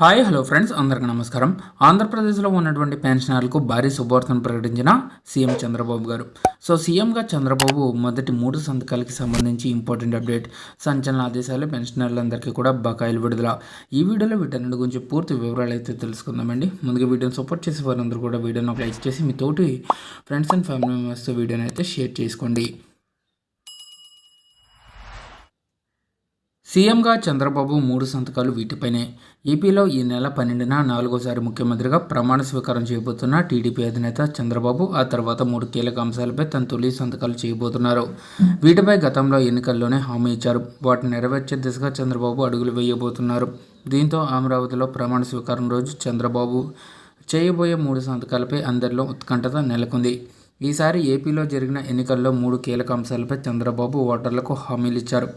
Hi hello friends అందరికీ నమస్కారం. ఆంధ్రప్రదేశ్లో ఉన్నటువంటి పెన్షనర్లకు భారీ శుభవార్తను ప్రకటించిన సీఎం చంద్రబాబు గారు. సో సీఎంగా చంద్రబాబు మొదటి మూడు సంతకాలకి సంబంధించి ఇంపార్టెంట్ అప్డేట్ సంచలన ఆదేశాలు పెన్షనర్లందరికీ కూడా బకాయిలు విడుదల. ఈ వీడియోలో వీటన్నిటి గురించి పూర్తి వివరాలు అయితే తెలుసుకుందామండి. ముందుగా వీడియోని సపోర్ట్ చేసే వారందరూ కూడా వీడియోని ఒక లైక్ చేసి మీ తోటి ఫ్రెండ్స్ అండ్ ఫ్యామిలీ మెంబర్స్తో వీడియోని అయితే షేర్ చేసుకోండి. సీఎంగా చంద్రబాబు మూడు సంతకాలు వీటిపైనే. ఏపీలో ఈ నెల పన్నెండున నాలుగోసారి ముఖ్యమంత్రిగా ప్రమాణ స్వీకారం చేయబోతున్న టీడీపీ అధినేత చంద్రబాబు ఆ తర్వాత మూడు కీలక అంశాలపై తన తొలి సంతకాలు చేయబోతున్నారు. వీటిపై గతంలో ఎన్నికల్లోనే హామీ ఇచ్చారు. వాటిని నెరవేర్చే దిశగా చంద్రబాబు అడుగులు వేయబోతున్నారు. దీంతో అమరావతిలో ప్రమాణ స్వీకారం రోజు చంద్రబాబు చేయబోయే మూడు సంతకాలపై అందరిలో ఉత్కంఠత నెలకొంది. ఈసారి ఏపీలో జరిగిన ఎన్నికల్లో మూడు కీలక అంశాలపై చంద్రబాబు ఓటర్లకు హామీలు ఇచ్చారు.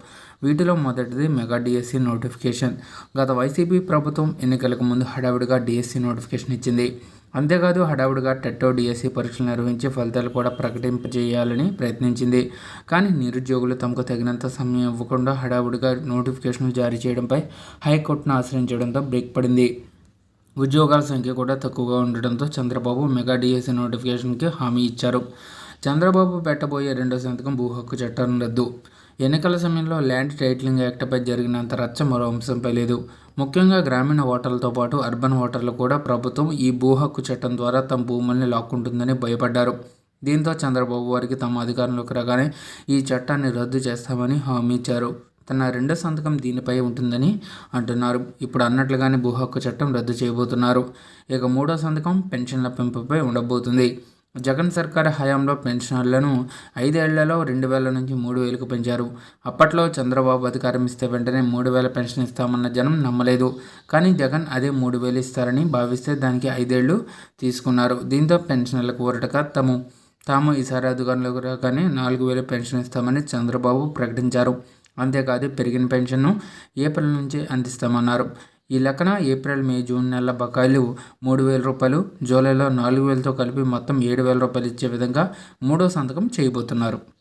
వీటిలో మొదటిది మెగా డిఎస్సి నోటిఫికేషన్. గత వైసీపీ ప్రభుత్వం ఎన్నికలకు ముందు హడావుడిగా డిఎస్సి నోటిఫికేషన్ ఇచ్చింది. అంతేకాదు హడావుడిగా టెట్టో డిఎస్సి పరీక్షలు నిర్వహించి ఫలితాలు కూడా ప్రకటింపజేయాలని ప్రయత్నించింది. కానీ నిరుద్యోగులు తమకు తగినంత సమయం ఇవ్వకుండా హడావుడిగా నోటిఫికేషన్లు జారీ చేయడంపై హైకోర్టును ఆశ్రయించడంతో బ్రేక్ పడింది. ఉద్యోగాల సంఖ్య కూడా తక్కువగా ఉండడంతో చంద్రబాబు మెగా డిఎస్సి నోటిఫికేషన్కి హామీ ఇచ్చారు. చంద్రబాబు పెట్టబోయే రెండో సంతకం భూ హక్కు చట్టం రద్దు. ఎన్నికల సమయంలో ల్యాండ్ టైటిలింగ్ యాక్ట్పై జరిగినంత రచ్చ మరో అంశంపై లేదు. ముఖ్యంగా గ్రామీణ ఓటర్లతో పాటు అర్బన్ ఓటర్లు కూడా ప్రభుత్వం ఈ భూ హక్కు చట్టం ద్వారా తమ భూముల్ని లాక్కుంటుందని భయపడ్డారు. దీంతో చంద్రబాబు వారికి తమ అధికారంలోకి రాగానే ఈ చట్టాన్ని రద్దు చేస్తామని హామీ ఇచ్చారు. తన రెండో సంతకం దీనిపై ఉంటుందని అంటున్నారు. ఇప్పుడు అన్నట్లుగానే భూ హక్కు చట్టం రద్దు చేయబోతున్నారు. ఇక మూడో సంతకం పెన్షన్ల పెంపుపై ఉండబోతుంది. జగన్ సర్కార్ హయాంలో పెన్షనర్లను ఐదేళ్ళలో రెండు వేల నుంచి మూడు వేలకు పెంచారు. అప్పట్లో చంద్రబాబు అధికారం ఇస్తే వెంటనే మూడు వేల పెన్షన్ ఇస్తామన్న జనం నమ్మలేదు. కానీ జగన్ అదే మూడు వేలు ఇస్తారని భావిస్తే దానికి ఐదేళ్ళు తీసుకున్నారు. దీంతో పెన్షనర్లకు ఊరటగా తము. తాము ఈసారి అధికారంలోకి రాగానే నాలుగు వేల పెన్షన్ ఇస్తామని చంద్రబాబు ప్రకటించారు. అంతేకాదు పెరిగిన పెన్షన్ను ఏప్రిల్ నుంచి అందిస్తామన్నారు. ఈ లెక్కన ఏప్రిల్ మే జూన్ నెలల బకాయిలు మూడు వేల రూపాయలు జూలైలో నాలుగు వేలతో కలిపి మొత్తం ఏడు వేల రూపాయలు ఇచ్చే విధంగా మూడో సంతకం చేయబోతున్నారు.